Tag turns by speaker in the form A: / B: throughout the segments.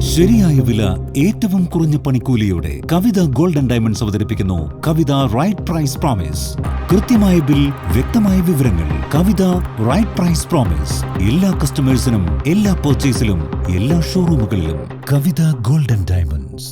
A: ശരിയായ വില ഏറ്റവും കുറഞ്ഞ പണിക്കൂലിയോടെ കവിത ഗോൾഡൻ ഡയമണ്ട്സ് അവതരിപ്പിക്കുന്നു കവിത റൈറ്റ് പ്രൈസ് പ്രോമിസ്. കൃത്യമായ ബിൽ വ്യക്തമായ വിവരങ്ങൾ. Kavitha right price promise. എല്ലാ കസ്റ്റമേഴ്സിനും എല്ലാ പർച്ചേസിലും എല്ലാ ഷോറൂമുകളിലും കവിത ഗോൾഡൻ ഡയമണ്ട്സ്.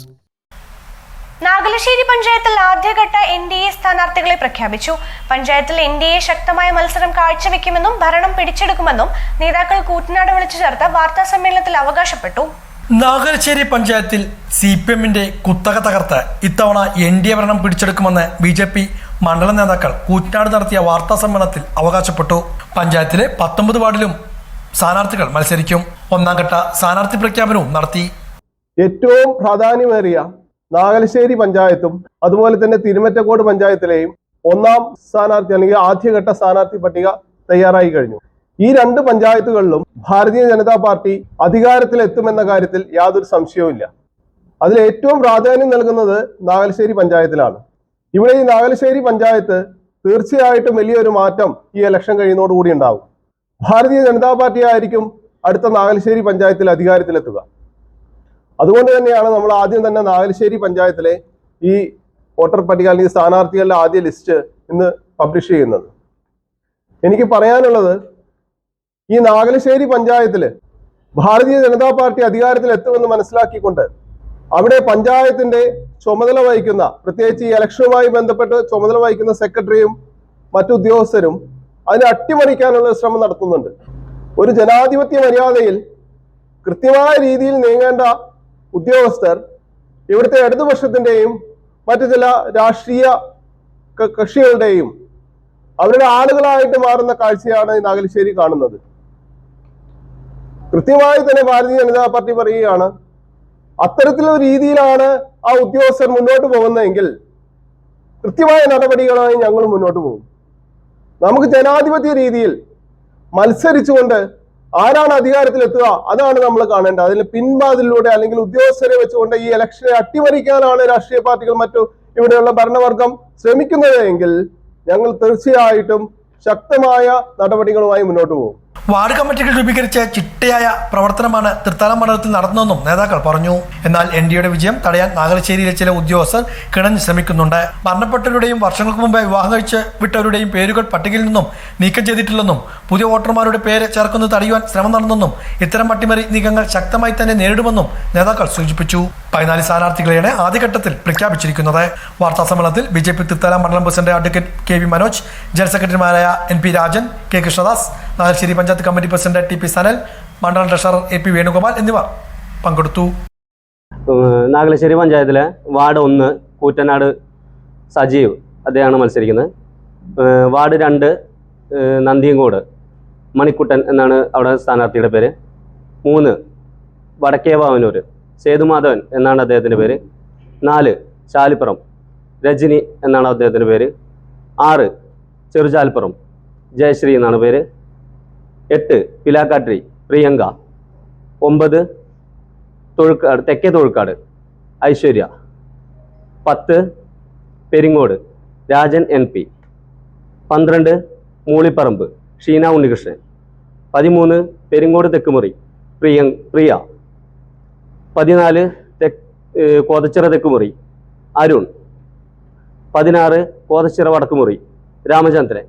B: നാഗലശ്ശേരി പഞ്ചായത്തിൽ ആദ്യഘട്ട എൻ ഡി എ സ്ഥാനാർത്ഥികളെ പ്രഖ്യാപിച്ചു. പഞ്ചായത്തിൽ എൻ ഡി എ ശക്തമായ മത്സരം കാഴ്ചവെക്കുമെന്നും ഭരണം പിടിച്ചെടുക്കുമെന്നും നേതാക്കൾ കൂറ്റനാട് വിളിച്ചു ചേർത്ത വാർത്താ സമ്മേളനത്തിൽ അവകാശപ്പെട്ടു.
C: നാഗരശ്ശേരി പഞ്ചായത്തിൽ സി പി എമ്മിന്റെ കുത്തക തകർത്ത് ഇത്തവണ എൻ ഡി എ ഭരണം പിടിച്ചെടുക്കുമെന്ന് ബി ജെ പി മണ്ഡല നേതാക്കൾ കൂറ്റനാട് നടത്തിയ വാർത്താ സമ്മേളനത്തിൽ അവകാശപ്പെട്ടു. പഞ്ചായത്തിലെ പത്തൊമ്പത് വാർഡിലും സ്ഥാനാർത്ഥികൾ മത്സരിക്കും. ഒന്നാം ഘട്ട സ്ഥാനാർത്ഥി പ്രഖ്യാപനവും നടത്തി.
D: ഏറ്റവും പ്രാധാന്യമേറിയ നാഗലശ്ശേരി പഞ്ചായത്തും അതുപോലെ തന്നെ തിരുമറ്റക്കോട് പഞ്ചായത്തിലെയും ഒന്നാം സ്ഥാനാർത്ഥി അല്ലെങ്കിൽ ആദ്യഘട്ട സ്ഥാനാർത്ഥി പട്ടിക തയ്യാറായി കഴിഞ്ഞു. ഈ രണ്ട് പഞ്ചായത്തുകളിലും ഭാരതീയ ജനതാ പാർട്ടി അധികാരത്തിൽ എത്തുമെന്ന കാര്യത്തിൽ യാതൊരു സംശയവുമില്ല അതിൽ ഏറ്റവും പ്രാധാന്യം നൽകുന്നത് നാഗലശ്ശേരി പഞ്ചായത്തിലാണ്. ഇവിടെ ഈ നാഗലശ്ശേരി പഞ്ചായത്ത് തീർച്ചയായിട്ടും വലിയൊരു മാറ്റം ഈ ഇലക്ഷൻ കഴിയുന്നതോടുകൂടി ഉണ്ടാവും. ഭാരതീയ ജനതാ പാർട്ടി ആയിരിക്കും അടുത്ത നാഗലശ്ശേരി പഞ്ചായത്തിൽ അധികാരത്തിലെത്തുക. അതുകൊണ്ട് തന്നെയാണ് നമ്മൾ ആദ്യം തന്നെ നാഗലശ്ശേരി പഞ്ചായത്തിലെ ഈ വോട്ടർ പട്ടിക അല്ലെങ്കിൽ സ്ഥാനാർത്ഥികളുടെ ആദ്യ ലിസ്റ്റ് ഇന്ന് പബ്ലിഷ് ചെയ്യുന്നത്. എനിക്ക് പറയാനുള്ളത് ഈ നാഗലശ്ശേരി പഞ്ചായത്തിൽ ഭാരതീയ ജനതാ പാർട്ടി അധികാരത്തിൽ എത്തുമെന്ന് മനസ്സിലാക്കിക്കൊണ്ട് അവിടെ പഞ്ചായത്തിന്റെ ചുമതല വഹിക്കുന്ന പ്രത്യേകിച്ച് ഈ ഇലക്ഷനുമായി ബന്ധപ്പെട്ട് ചുമതല വഹിക്കുന്ന സെക്രട്ടറിയും മറ്റു ഉദ്യോഗസ്ഥരും അതിനെ അട്ടിമറിക്കാനുള്ള ശ്രമം നടത്തുന്നുണ്ട്. ഒരു ജനാധിപത്യ മര്യാദയിൽ കൃത്യമായ രീതിയിൽ നീങ്ങേണ്ട ഉദ്യോഗസ്ഥർ ഇവിടുത്തെ ഇടതുപക്ഷത്തിന്റെയും മറ്റു ചില രാഷ്ട്രീയ കക്ഷികളുടെയും അവരുടെ ആളുകളായിട്ട് മാറുന്ന കാഴ്ചയാണ് നാഗലശ്ശേരി കാണുന്നത്. കൃത്യമായി തന്നെ ഭാരതീയ ജനതാ പാർട്ടി പറയുകയാണ്. അത്തരത്തിലൊരു രീതിയിലാണ് ആ ഉദ്യോഗസ്ഥർ മുന്നോട്ട് പോകുന്നതെങ്കിൽ കൃത്യമായ നടപടികളായി ഞങ്ങൾ മുന്നോട്ട് പോകും. നമുക്ക് ജനാധിപത്യ രീതിയിൽ മത്സരിച്ചുകൊണ്ട് ആരാണ് അധികാരത്തിലെത്തുക അതാണ് നമ്മൾ കാണേണ്ടത്. അതിന് പിൻവാതിലൂടെ അല്ലെങ്കിൽ ഉദ്യോഗസ്ഥരെ വെച്ചുകൊണ്ട് ഈ ഇലക്ഷനെ അട്ടിമറിക്കാനാണ് രാഷ്ട്രീയ പാർട്ടികൾ മറ്റു ഇവിടെയുള്ള ഭരണവർഗം ശ്രമിക്കുന്നത് ഞങ്ങൾ തീർച്ചയായിട്ടും ശക്തമായ നടപടികളുമായി മുന്നോട്ട് പോകും.
C: വാർഡ് കമ്മിറ്റികൾ രൂപീകരിച്ച ചിട്ടയായ പ്രവർത്തനമാണ് തൃത്താല മണ്ഡലത്തിൽ നടന്നതെന്നും നേതാക്കൾ പറഞ്ഞു. എന്നാൽ എൻ ഡിയുടെ വിജയം തടയാൻ നാഗലശ്ശേരിയിലെ ചില ഉദ്യോഗസ്ഥർ കിണഞ്ഞ് ശ്രമിക്കുന്നുണ്ട്. മരണപ്പെട്ടവരുടെയും വർഷങ്ങൾക്ക് മുമ്പേ വിവാഹം കഴിച്ച് വിട്ടവരുടെയും പേരുകൾ പട്ടികയിൽ നിന്നും നീക്കം ചെയ്തിട്ടില്ലെന്നും പുതിയ വോട്ടർമാരുടെ പേര് ചേർക്കുന്നത് തടയുവാൻ ശ്രമം നടന്നെന്നും ഇത്തരം അട്ടിമറി നീക്കങ്ങൾ ശക്തമായി തന്നെ നേരിടുമെന്നും നേതാക്കൾ സൂചിപ്പിച്ചു. പതിനാല് സ്ഥാനാർത്ഥികളെയാണ് ആദ്യഘട്ടത്തിൽ പ്രഖ്യാപിച്ചിരിക്കുന്നത്. വാർത്താ സമ്മേളനത്തിൽ ബി ജെ പി തൃത്താല മണ്ഡലം president advocate K V Manoj general സെക്രട്ടറിമാരായ N P Rajan K Krishnadas Nagasseri panchayat committee president T P Sanal മണ്ഡലം ട്രഷറർ എ പി വേണുഗോപാൽ എന്നിവർ പങ്കെടുത്തു.
E: നാഗലശ്ശേരി പഞ്ചായത്തിലെ വാർഡ് ഒന്ന് കൂറ്റനാട് സജീവ് അദ്ദേഹമാണ് മത്സരിക്കുന്നത്. വാർഡ് രണ്ട് നന്ദിയങ്കോട് മണിക്കുട്ടൻ എന്നാണ് അവിടെ സ്ഥാനാർത്ഥിയുടെ പേര്. മൂന്ന് വടക്കേ സേതുമാധവൻ എന്നാണ് അദ്ദേഹത്തിന്റെ പേര്. നാല് ചാലിപ്പുറം രജനി എന്നാണ് അദ്ദേഹത്തിന്റെ പേര്. ആറ് ചെറുചാലിപ്പുറം ജയശ്രീ എന്നാണ് പേര്. എട്ട് പിലാക്കാട്രി പ്രിയങ്ക. ഒമ്പത് തൊഴുക്കാട് തെക്കേ തൊഴുക്കാട് ഐശ്വര്യ. പത്ത് പെരിങ്ങോട് രാജൻ എൻ പി. പന്ത്രണ്ട് മൂളിപ്പറമ്പ് ഷീന ഉണ്ണികൃഷ്ണൻ. പതിമൂന്ന് പെരിങ്ങോട് തെക്കുമുറി പ്രിയ പ്രിയ. പതിനാല് ഏഹ് കോതച്ചിറ തെക്കുമുറി അരുൺ. പതിനാറ് കോതച്ചിറ വടക്കുമുറി രാമചന്ദ്രൻ.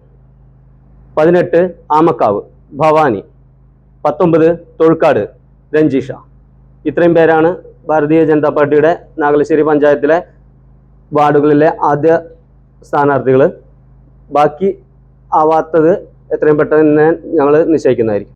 E: പതിനെട്ട് ആമക്കാവ്. ഭവാനി. പത്തൊമ്പത് തൊഴുക്കാട് രഞ്ജിഷ ഇത്രയും പേരാണ് ഭാരതീയ ജനതാ പാർട്ടിയുടെ നാഗലശ്ശേരി പഞ്ചായത്തിലെ വാർഡുകളിലെ ആദ്യ സ്ഥാനാർത്ഥികൾ ബാക്കി ആവാത്തത് എത്രയും പെട്ടെന്ന് ഞങ്ങൾ നിശ്ചയിക്കുന്നതായിരിക്കും.